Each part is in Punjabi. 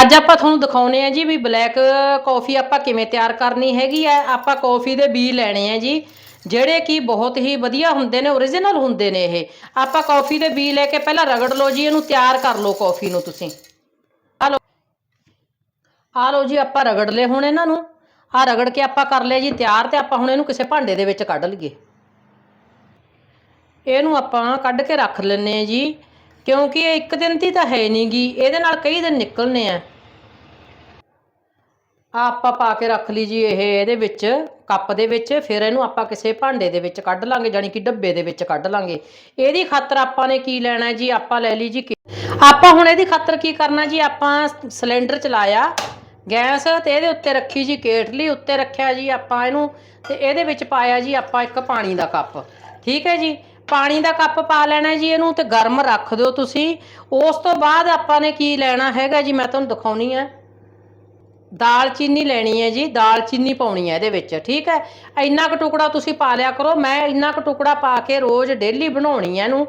ਅੱਜ ਆਪਾਂ ਤੁਹਾਨੂੰ ਦਿਖਾਉਨੇ ਆ ਜੀ ਵੀ ਬਲੈਕ ਕਾਫੀ ਆਪਾਂ ਕਿਵੇਂ ਤਿਆਰ ਕਰਨੀ ਹੈਗੀ ਆ। ਆਪਾਂ ਕਾਫੀ ਦੇ ਬੀ ਲੈਣੇ ਆ ਜੀ, ਜਿਹੜੇ ਕਿ ਬਹੁਤ ਹੀ ਵਧੀਆ ਹੁੰਦੇ ਨੇ origignal ਹੁੰਦੇ ਨੇ ਇਹ। ਆਪਾਂ ਕਾਫੀ ਦੇ ਬੀ ਲੈ ਕੇ ਪਹਿਲਾਂ ਰਗੜ ਲਓ ਜੀ, ਇਹਨੂੰ ਤਿਆਰ ਕਰ ਲਓ ਕਾਫੀ ਨੂੰ ਤੁਸੀਂ। ਆ ਲਓ। ਆ ਲਓ ਜੀ, ਆਪਾਂ ਰਗੜ ਲਏ ਹੁਣ ਇਹਨਾਂ ਨੂੰ। ਆ ਰਗੜ ਕੇ ਆਪਾਂ ਕਰ ਲਿਆ ਜੀ ਤਿਆਰ ਤੇ ਆਪਾਂ ਹੁਣ ਇਹਨੂੰ ਕਿਸੇ ਭਾਂਡੇ ਦੇ ਵਿੱਚ ਕੱਢ ਲਈਏ। ਇਹਨੂੰ ਆਪਾਂ ਕੱਢ ਕੇ ਰੱਖ ਲੈਨੇ ਆ ਜੀ। ਕਿਉਂਕਿ ਇਹ ਇੱਕ ਦਿਨ ਦੀ ਤਾਂ ਹੈ ਨਹੀਂਗੀ ਇਹਦੇ ਨਾਲ ਕਈ ਦਿਨ ਨਿਕਲਨੇ ਆ। ਆਪਾਂ ਪਾ ਕੇ ਰੱਖ ਲਈ ਜੀ ਇਹ, ਇਹਦੇ ਵਿੱਚ, ਕੱਪ ਦੇ ਵਿੱਚ, ਫਿਰ ਇਹਨੂੰ ਆਪਾਂ ਕਿਸੇ ਭਾਂਡੇ ਦੇ ਵਿੱਚ ਕੱਢ ਲਾਂਗੇ ਜਾਨੀ ਕਿ ਡੱਬੇ ਦੇ ਵਿੱਚ ਕੱਢ ਲਾਂਗੇ। ਇਹਦੀ ਖਾਤਰ ਆਪਾਂ ਨੇ ਕੀ ਲੈਣਾ ਜੀ? ਆਪਾਂ ਲੈ ਲਈ ਜੀ ਆਪਾਂ ਹੁਣ ਇਹਦੀ ਖਾਤਰ ਕੀ ਕਰਨਾ ਜੀ? ਆਪਾਂ ਸਿਲੰਡਰ ਚਲਾਇਆ, ਗੈਸ, ਤੇ ਇਹਦੇ ਉੱਤੇ ਰੱਖੀ ਜੀ ਕੇਟਲੀ, ਉੱਤੇ ਰੱਖਿਆ ਜੀ ਆਪਾਂ ਇਹਨੂੰ, ਤੇ ਇਹਦੇ ਵਿੱਚ ਪਾਇਆ ਜੀ ਆਪਾਂ ਇੱਕ ਪਾਣੀ ਦਾ ਕੱਪ। ਠੀਕ ਹੈ ਜੀ? ਪਾਣੀ ਦਾ ਕੱਪ ਪਾ ਲੈਣਾ ਜੀ ਇਹਨੂੰ ਤੇ ਗਰਮ ਰੱਖ ਦਿਓ ਤੁਸੀਂ। ਉਸ ਤੋਂ ਬਾਅਦ ਆਪਾਂ ਨੇ ਕੀ ਲੈਣਾ ਹੈਗਾ ਜੀ, ਮੈਂ ਤੁਹਾਨੂੰ ਦਿਖਾਉਣੀ ਹੈ ਦਾਲਚੀਨੀ ਲੈਣੀ ਹੈ ਜੀ ਦਾਲਚੀਨੀ ਪਾਉਣੀ ਹੈ ਇਹਦੇ ਵਿੱਚ, ਠੀਕ ਹੈ? ਇੰਨਾ ਕੁ ਟੁਕੜਾ ਤੁਸੀਂ ਪਾ ਲਿਆ ਕਰੋ, ਮੈਂ ਇੰਨਾ ਕੁ ਟੁਕੜਾ ਪਾ ਕੇ ਰੋਜ਼ ਡੇਲੀ ਬਣਾਉਣੀ ਹੈ ਇਹਨੂੰ।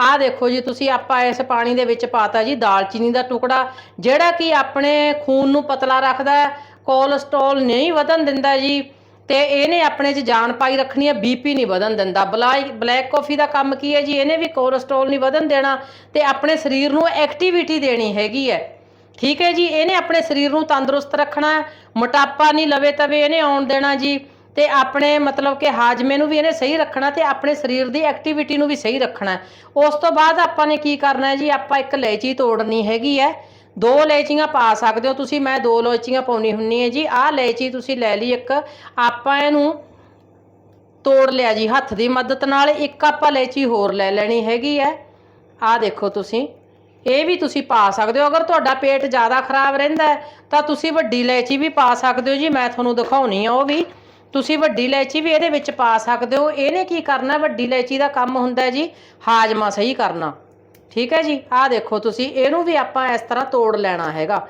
ਆਹ ਦੇਖੋ ਜੀ, ਤੁਸੀਂ ਆਪਾਂ ਇਸ ਪਾਣੀ ਦੇ ਵਿੱਚ ਪਾਤਾ ਜੀ ਦਾਲਚੀਨੀ ਦਾ ਟੁਕੜਾ, ਜਿਹੜਾ ਕਿ ਆਪਣੇ ਖੂਨ ਨੂੰ ਪਤਲਾ ਰੱਖਦਾ ਹੈ, ਕੋਲੇਸਟ੍ਰੋਲ ਨਹੀਂ ਵਧਣ ਦਿੰਦਾ ਜੀ। ਤੇ ਇਹਨੇ ਆਪਣੇ 'ਚ ਜਾਨ ਪਾਈ ਰੱਖਣੀ ਹੈ ਬੀਪੀ ਨਹੀਂ ਵਧਣ ਦਿੰਦਾ। ਬਲਾਈ, ਬਲੈਕ ਕਾਫੀ ਦਾ ਕੰਮ ਕੀ ਹੈ ਜੀ? ਇਹਨੇ ਵੀ ਕੋਲੇਸਟ੍ਰੋਲ ਨਹੀਂ ਵਧਣ ਦੇਣਾ ਤੇ ਆਪਣੇ ਸਰੀਰ ਨੂੰ ਐਕਟੀਵਿਟੀ ਦੇਣੀ ਹੈਗੀ ਹੈ। ਠੀਕ ਹੈ ਜੀ? ਇਹਨੇ ਆਪਣੇ ਸਰੀਰ ਨੂੰ ਤੰਦਰੁਸਤ ਰੱਖਣਾ ਮੋਟਾਪਾ ਨਹੀਂ ਲਵੇ ਤਵੇ ਇਹਨੇ ਆਉਣ ਦੇਣਾ ਜੀ। ਤੇ ਆਪਣੇ ਮਤਲਬ ਕਿ ਹਾਜਮੇ ਨੂੰ ਵੀ ਇਹਨੇ ਸਹੀ ਰੱਖਣਾ ਤੇ ਆਪਣੇ ਸਰੀਰ ਦੀ ਐਕਟੀਵਿਟੀ ਨੂੰ ਵੀ ਸਹੀ ਰੱਖਣਾ ਉਸ ਤੋਂ ਬਾਅਦ ਆਪਾਂ ਨੇ ਕੀ ਕਰਨਾ ਹੈ ਜੀ? ਆਪਾਂ ਇੱਕ ਇਲਾਇਚੀ ਤੋੜਨੀ ਹੈਗੀ ਹੈ। ਦੋ ਇਲਾਇਚੀਆਂ ਪਾ ਸਕਦੇ ਹੋ ਤੁਸੀਂ, ਮੈਂ ਦੋ ਇਲਾਇਚੀਆਂ ਪਾਉਣੀ ਹੁੰਨੀ ਹੈ ਜੀ। ਆਹ ਇਲਾਇਚੀ ਤੁਸੀਂ ਲੈ ਲਈ ਇੱਕ, ਆਪਾਂ ਇਹਨੂੰ ਤੋੜ ਲਿਆ ਜੀ ਹੱਥ ਦੀ ਮਦਦ ਨਾਲ, ਇੱਕ ਆਪਾਂ ਇਲਾਇਚੀ ਹੋਰ ਲੈ ਲੈਣੀ ਹੈਗੀ ਹੈ ਆਹ ਦੇਖੋ ਤੁਸੀਂ, ਇਹ ਵੀ ਤੁਸੀਂ ਪਾ ਸਕਦੇ ਹੋ, ਅਗਰ ਤੁਹਾਡਾ ਪੇਟ ਜ਼ਿਆਦਾ ਖਰਾਬ ਰਹਿੰਦਾ ਤਾਂ ਤੁਸੀਂ ਵੱਡੀ ਇਲਾਇਚੀ ਵੀ ਪਾ ਸਕਦੇ ਹੋ ਜੀ, ਮੈਂ ਤੁਹਾਨੂੰ ਦਿਖਾਉਣੀ ਆ ਉਹ ਵੀ। ਤੁਸੀਂ ਵੱਡੀ ਇਲਾਇਚੀ ਵੀ ਇਹਦੇ ਵਿੱਚ ਪਾ ਸਕਦੇ ਹੋ, ਇਹਨੇ ਕੀ ਕਰਨਾ, ਵੱਡੀ ਇਲਾਇਚੀ ਦਾ ਕੰਮ ਹੁੰਦਾ ਜੀ, ਹਾਜਮਾ ਸਹੀ ਕਰਨਾ। ਠੀਕ ਹੈ ਜੀ? ਆਹ ਦੇਖੋ ਤੁਸੀਂ, ਇਹਨੂੰ ਵੀ ਆਪਾਂ ਇਸ ਤਰ੍ਹਾਂ ਤੋੜ ਲੈਣਾ ਹੈਗਾ।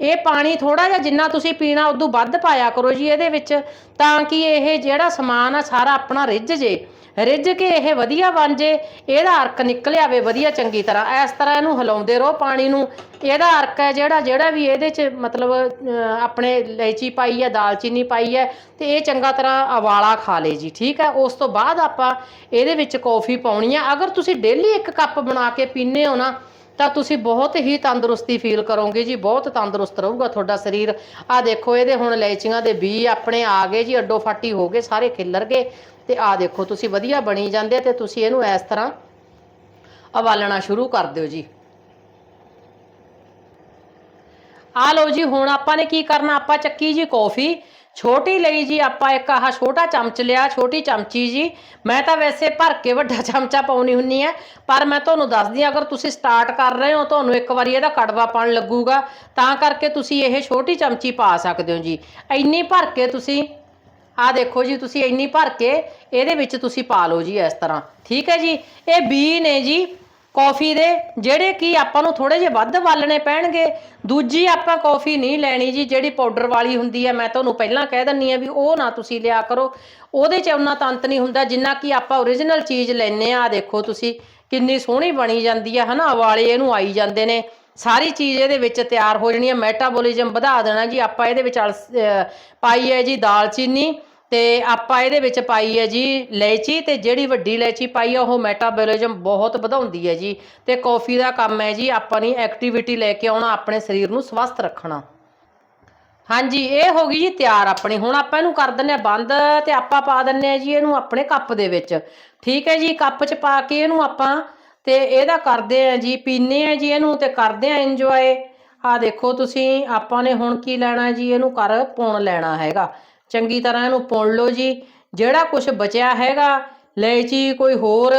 ਇਹ ਪਾਣੀ ਥੋੜਾ ਜਿਹਾ ਜਿੰਨਾ ਤੁਸੀਂ ਪੀਣਾ, ਉਦੋਂ ਵੱਧ ਪਾਇਆ ਕਰੋ ਜੀ ਇਹਦੇ ਵਿੱਚ, ਤਾਂ ਕਿ ਇਹ ਜਿਹੜਾ ਸਮਾਨ ਆ, ਸਾਰਾ ਆਪਣਾ ਰਿੱਝ ਜੇ। ਰਿੱਝ ਕੇ ਇਹ ਵਧੀਆ ਬਣ ਜੇ, ਇਹਦਾ ਅਰਕ ਨਿਕਲ ਆਵੇ ਵਧੀਆ ਚੰਗੀ ਤਰ੍ਹਾਂ। ਇਸ ਤਰ੍ਹਾਂ ਇਹਨੂੰ ਹਿਲਾਉਂਦੇ ਰਹੋ ਪਾਣੀ ਨੂੰ। ਇਹਦਾ ਅਰਕ ਹੈ ਜਿਹੜਾ ਜਿਹੜਾ ਵੀ ਇਹਦੇ 'ਚ ਮਤਲਬ ਆਪਣੇ ਇਲਾਇਚੀ ਪਾਈ ਹੈ, ਦਾਲਚੀਨੀ ਪਾਈ ਹੈ, ਤੇ ਇਹ ਚੰਗਾ ਤਰ੍ਹਾਂ ਉਬਾਲਾ ਖਾ ਲੇ ਜੀ, ਠੀਕ ਹੈ? ਉਸ ਤੋਂ ਬਾਅਦ ਆਪਾਂ ਇਹਦੇ ਵਿੱਚ ਕੌਫੀ ਪਾਉਣੀ ਆ ਅਗਰ ਤੁਸੀਂ ਡੇਲੀ ਇੱਕ ਕੱਪ ਬਣਾ ਕੇ ਪੀਂਦੇ ਹੋ ਨਾ ਤਾਂ ਤੁਸੀਂ ਬਹੁਤ ਹੀ ਤੰਦਰੁਸਤੀ ਫੀਲ ਕਰੋਗੇ ਜੀ, ਬਹੁਤ ਤੰਦਰੁਸਤ ਰਹੂਗਾ ਤੁਹਾਡਾ ਸਰੀਰ। ਆ ਦੇਖੋ, ਇਹਦੇ ਹੁਣ ਇਲਾਇਚੀਆਂ ਦੇ ਬੀ ਆਪਣੇ ਆ ਗਏ ਜੀ, ਅੱਡੋ ਫਾਟੀ ਹੋ ਗਏ, ਸਾਰੇ ਖਿੱਲਰ ਗਏ। ਤੇ ਆ ਦੇਖੋ, ਤੁਸੀਂ ਵਧੀਆ ਬਣੀ ਜਾਂਦੇ ਆ ਤੇ ਤੁਸੀਂ ਇਹਨੂੰ ਇਸ ਤਰ੍ਹਾਂ ਉਬਾਲਣਾ ਸ਼ੁਰੂ ਕਰ ਦਿਓ ਜੀ। ਆ ਲਓ ਜੀ, ਹੁਣ ਆਪਾਂ ਨੇ ਕੀ ਕਰਨਾ? ਆਪਾਂ ਚੱਕੀ ਜੀ ਕੌਫੀ। ਛੋਟੀ ਲਈ ਜੀ ਆਪਾਂ ਇੱਕ ਆਹ ਛੋਟਾ ਚਮਚ ਲਿਆ, ਛੋਟੀ ਚਮਚੀ ਜੀ। ਮੈਂ ਤਾਂ ਵੈਸੇ ਭਰ ਕੇ ਵੱਡਾ ਚਮਚਾ ਪਾਉਣੀ ਹੁੰਨੀ ਹੈ ਪਰ ਮੈਂ ਤੁਹਾਨੂੰ ਦੱਸਦੀ ਹਾਂ ਅਗਰ ਤੁਸੀਂ ਸਟਾਰਟ ਕਰ ਰਹੇ ਹੋ, ਤੁਹਾਨੂੰ ਇੱਕ ਵਾਰੀ ਇਹਦਾ ਕੜਵਾ ਕੜਵਾਪਣ ਲੱਗੂਗਾ, ਤਾਂ ਕਰਕੇ ਤੁਸੀਂ ਇਹ ਛੋਟੀ ਚਮਚੀ ਪਾ ਸਕਦੇ ਹੋ ਜੀ। ਇੰਨੀ ਭਰ ਕੇ ਤੁਸੀਂ ਆ ਦੇਖੋ ਜੀ, ਤੁਸੀਂ ਇੰਨੀ ਭਰ ਕੇ ਇਹਦੇ ਵਿੱਚ ਤੁਸੀਂ ਪਾ ਲਓ ਜੀ ਇਸ ਤਰ੍ਹਾਂ। ਠੀਕ ਹੈ ਜੀ? ਇਹ ਬੀ ਨੇ ਜੀ ਕੌਫੀ ਦੇ, ਜਿਹੜੇ ਕਿ ਆਪਾਂ ਨੂੰ ਥੋੜੇ ਜਿਹਾ ਵੱਧ ਵਾਲਣੇ ਪੈਣਗੇ। ਦੂਜੀ ਆਪਾਂ ਕੌਫੀ ਨਹੀਂ ਲੈਣੀ ਜੀ, ਜਿਹੜੀ ਪਾਊਡਰ ਵਾਲੀ ਹੁੰਦੀ ਹੈ, ਮੈਂ ਤੁਹਾਨੂੰ ਪਹਿਲਾਂ ਕਹਿ ਦਿੰਨੀ ਆ ਵੀ ਉਹ ਨਾ ਤੁਸੀਂ ਲਿਆ ਕਰੋ। ਉਹਦੇ 'ਚ ਉਨਾ ਤੰਤ ਨਹੀਂ ਹੁੰਦਾ, ਜਿੰਨਾ ਕਿ ਆਪਾਂ ਓਰੀਜਨਲ ਚੀਜ਼ ਲੈਨੇ ਆ ਦੇਖੋ ਤੁਸੀਂ, ਕਿੰਨੀ ਸੋਹਣੀ ਬਣੀ ਜਾਂਦੀ ਹੈ, ਹਨਾ ਵਾਲੇ ਇਹਨੂੰ ਆਈ ਜਾਂਦੇ ਨੇ। ਸਾਰੀ ਚੀਜ਼ ਇਹਦੇ ਵਿੱਚ ਤਿਆਰ ਹੋ ਜਾਣੀ ਹੈ ਮੈਟਾਬੋਲਿਜ਼ਮ ਵਧਾ ਦੇਣਾ ਜੀ, ਆਪਾਂ ਇਹਦੇ ਵਿੱਚ ਅਲਸ- ਪਾਈ ਹੈ ਜੀ ਦਾਲਚੀਨੀ ਤੇ ਆਪਾਂ ਇਹਦੇ ਵਿੱਚ ਪਾਈ ਹੈ ਜੀ ਇਲਾਇਚੀ ਤੇ ਜਿਹੜੀ ਵੱਡੀ ਇਲਾਇਚੀ ਪਾਈ ਹੈ ਉਹ ਮੈਟਾਬੋਲਿਜ਼ਮ ਬਹੁਤ ਵਧਾਉਂਦੀ ਹੈ ਜੀ। ਤੇ ਕੌਫੀ ਦਾ ਕੰਮ ਹੈ ਜੀ, ਆਪਾਂ ਨੇ ਐਕਟੀਵਿਟੀ ਲੈ ਕੇ ਆਉਣਾ, ਆਪਣੇ ਸਰੀਰ ਨੂੰ ਸਵਸਥ ਰੱਖਣਾ। ਹਾਂਜੀ, ਇਹ ਹੋ ਗਈ ਜੀ ਤਿਆਰ ਆਪਣੀ। ਹੁਣ ਆਪਾਂ ਇਹਨੂੰ ਕਰ ਦਿੰਨੇ ਆ ਬੰਦ ਤੇ ਆਪਾਂ ਪਾ ਦਿੰਨੇ ਆ ਜੀ ਇਹਨੂੰ ਆਪਣੇ ਕੱਪ ਦੇ ਵਿੱਚ। ਠੀਕ ਹੈ ਜੀ, ਕੱਪ 'ਚ ਪਾ ਕੇ ਇਹਨੂੰ ਆਪਾਂ ਤੇ ਇਹਦਾ ਕਰਦੇ ਆ ਜੀ ਪੀਨੇ ਆ ਜੀ ਇਹਨੂੰ ਤੇ ਕਰਦੇ ਆ ਇੰਜੋਏ ਆ ਦੇਖੋ ਤੁਸੀਂ, ਆਪਾਂ ਨੇ ਹੁਣ ਕੀ ਲੈਣਾ ਜੀ, ਇਹਨੂੰ ਕਰ ਪੁਣ ਲੈਣਾ ਹੈਗਾ। ਚੰਗੀ ਤਰ੍ਹਾਂ ਇਹਨੂੰ ਪੁਣ ਲਓ ਜੀ। ਜਿਹੜਾ ਕੁਝ ਬਚਿਆ ਹੈਗਾ ਇਲਾਇਚੀ ਕੋਈ ਹੋਰ,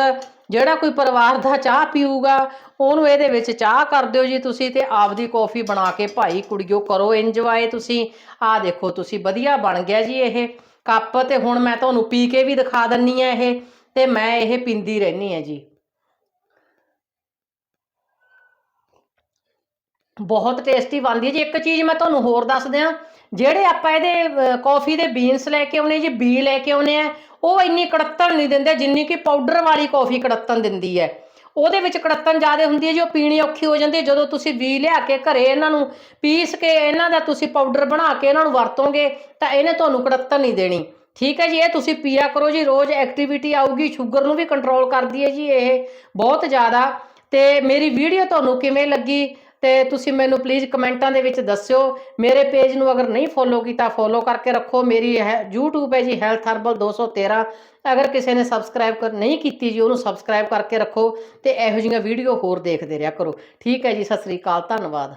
ਜਿਹੜਾ ਕੋਈ ਪਰਿਵਾਰ ਦਾ ਚਾਹ ਪੀਊਗਾ, ਉਹਨੂੰ ਇਹਦੇ ਵਿੱਚ ਚਾਹ ਕਰ ਦਿਓ ਜੀ ਤੁਸੀਂ ਤੇ ਆਪਦੀ ਕੌਫੀ ਬਣਾ ਕੇ ਭਾਈ ਕੁੜੀਓ ਕਰੋ ਇੰਜੋਏ ਤੁਸੀਂ। ਆਹ ਦੇਖੋ ਤੁਸੀਂ, ਵਧੀਆ ਬਣ ਗਿਆ ਜੀ ਇਹ। ਕੱਪ ਤੇ ਹੁਣ ਮੈਂ ਤੁਹਾਨੂੰ ਪੀ ਕੇ ਵੀ ਦਿਖਾ ਦਿੰਨੀ ਆ ਇਹ ਤੇ ਮੈਂ ਇਹ ਪੀਂਦੀ ਰਹਿਣੀ ਆ ਜੀ। ਬਹੁਤ ਟੇਸਟੀ ਬਣਦੀ ਹੈ ਜੀ। ਇੱਕ ਚੀਜ਼ ਮੈਂ ਤੁਹਾਨੂੰ ਹੋਰ ਦੱਸ ਦਿਆਂ ਜਿਹੜੇ ਆਪਾਂ ਇਹਦੇ ਕਾਫੀ ਦੇ ਬੀਨਸ ਲੈ ਕੇ ਆਉਨੇ ਜੀ ਬੀ ਲੈ ਕੇ ਆਉਨੇ ਆ, ਉਹ ਇੰਨੀ ਕੜੱਤਣ ਨਹੀਂ ਦਿੰਦੇ, ਜਿੰਨੀ ਕਿ ਪਾਊਡਰ ਵਾਲੀ ਕਾਫੀ ਕੜੱਤਣ ਦਿੰਦੀ ਹੈ। ਉਹਦੇ ਵਿੱਚ ਕੜੱਤਣ ਜ਼ਿਆਦਾ ਹੁੰਦੀ ਹੈ, ਜੀ ਉਹ ਪੀਣੀ ਔਖੀ ਹੋ ਜਾਂਦੀ ਹੈ, ਜਦੋਂ ਤੁਸੀਂ ਬੀ ਲਿਆ ਕੇ ਘਰੇ ਇਹਨਾਂ ਨੂੰ ਪੀਸ ਕੇ, ਇਹਨਾਂ ਦਾ ਤੁਸੀਂ ਪਾਊਡਰ ਬਣਾ ਕੇ ਇਹਨਾਂ ਨੂੰ ਵਰਤੋਗੇ, ਤਾਂ ਇਹਨੇ ਤੁਹਾਨੂੰ ਕੜੱਤਣ ਨਹੀਂ ਦੇਣੀ। ਠੀਕ ਹੈ ਜੀ, ਇਹ ਤੁਸੀਂ ਪੀਆ ਕਰੋ ਜੀ, ਰੋਜ਼ ਐਕਟੀਵਿਟੀ ਆਊਗੀ ਸ਼ੂਗਰ ਨੂੰ ਵੀ ਕੰਟਰੋਲ ਕਰਦੀ ਹੈ ਜੀ ਇਹ ਬਹੁਤ ਜ਼ਿਆਦਾ। ਤੇ ਮੇਰੀ ਵੀਡੀਓ ਤੁਹਾਨੂੰ ਕਿਵੇਂ ਲੱਗੀ? ਤੇ ਤੁਸੀਂ ਮੈਨੂੰ ਪਲੀਜ਼ ਕਮੈਂਟਾਂ ਦੇ ਵਿੱਚ ਦੱਸਿਓ। ਮੇਰੇ ਪੇਜ ਨੂੰ ਅਗਰ ਨਹੀਂ ਫੋਲੋ ਕੀਤਾ ਫੋਲੋ ਕਰਕੇ ਰੱਖੋ। ਮੇਰੀ ਹੈ YouTube ਹੈ ਜੀ ਹੈਲਥ ਹਰਬਲ 213 ਅਗਰ ਕਿਸੇ ਨੇ ਸਬਸਕ੍ਰਾਈਬ ਕਰ ਨਹੀਂ ਕੀਤੀ ਜੀ, ਉਹਨੂੰ ਸਬਸਕ੍ਰਾਈਬ ਕਰਕੇ ਰੱਖੋ ਤੇ ਇਹੋ ਜਿਹੀਆਂ ਵੀਡੀਓ ਹੋਰ ਦੇਖਦੇ ਰਿਹਾ ਕਰੋ। ਠੀਕ ਹੈ ਜੀ, ਸਤਿ ਸ੍ਰੀ ਅਕਾਲ, ਧੰਨਵਾਦ।